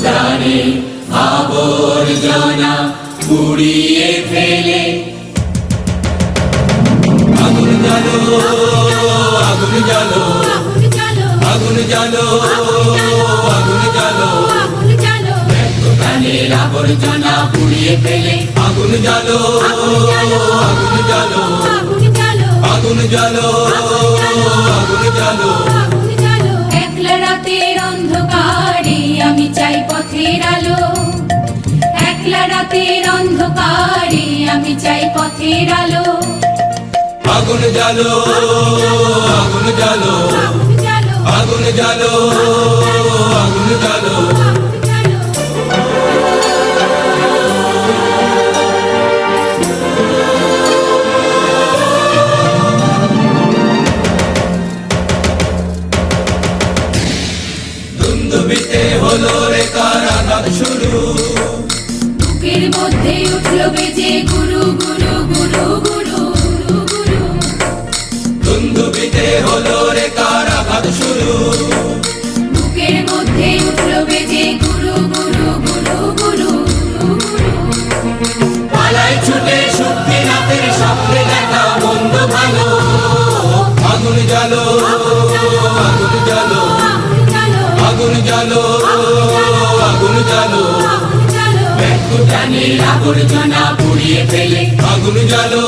প্রাণে আবর্জনা পুড়িয়ে ফেলে। আগুন জালো আগুন জালো আগুন জালো আগুন জালো প্রাণের আবর্জনা পুড়িয়ে ফেলে। আগুন জালো আগুন জালো আগুন জালো আগুন জালো রাতের অন্ধকারে আমি চাই পথের আলো। একলা রাতের অন্ধকারে আমি চাই পথের আলো। আগুন জালো আগুন জালো আগুন জালো আগুন জ্বালো। হলো রে কারাগার শুরু? বুকের মধ্যে উঠল বেজে গুরু গুরু গুরু গুরু গুরু দুন্দুবিতে হলো রে কারাগার শুরু? বুকের মধ্যে উঠল বেজে গুরু গুরু গুরু গুরু পালাই ছুটে শক্তি রাতের স্বপ্নে দেখা বন্ধ ভালো। আগুন জ্বালো আগুন জ্বালো। জ্বালো। প্রাণীর আবর্জনা পুড়িয়ে ফেলে। আগুন জ্বালো।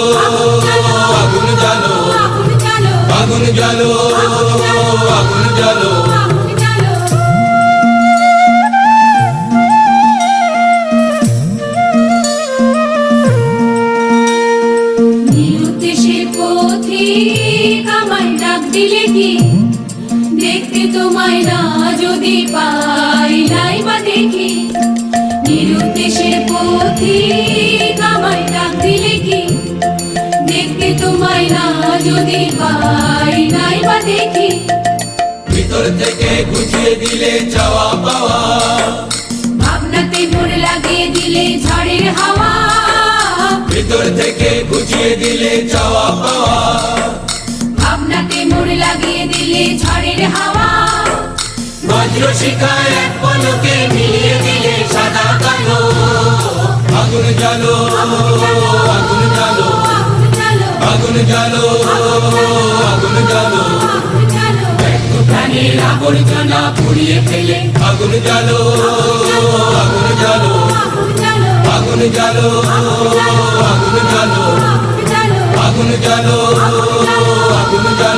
আগুন জ্বালো। আগুন জ্বালো। আগুন দেখতে তোমায় না যদি পাই নাই বা দেখি। নিরুদ্দেশে পথিক আমায় ডাক দিলে কি? দেখতে তোমায় না যদি পাই নাই বা দেখি। ভিতর থেকে গুছিয়ে দিলে চাওয়া পাওয়া। ভাবনাতে মোড় লাগিয়ে দিলে ঝড়ের হাওয়া। ভিতর থেকে গুছিয়ে দিলে চাওয়া পাওয়া। ভাবনাতে মোড় লাগিয়ে দিলে ঝড়ের হাওয়া। বজ্র শিখায় এক পলকে মিলিয়ে দিলে সাদা কালো। আগুন জ্বালো আগুন জ্বালো। আগুন জ্বালো আগুন জ্বালো। প্রাণীর আবর্জনা পুড়িয়ে ফেলে। আগুন জ্বালো আগুন জ্বালো। আগুন জ্বালো আগুন জ্বালো। আগুন জ্বালো আগুন জ্বালো।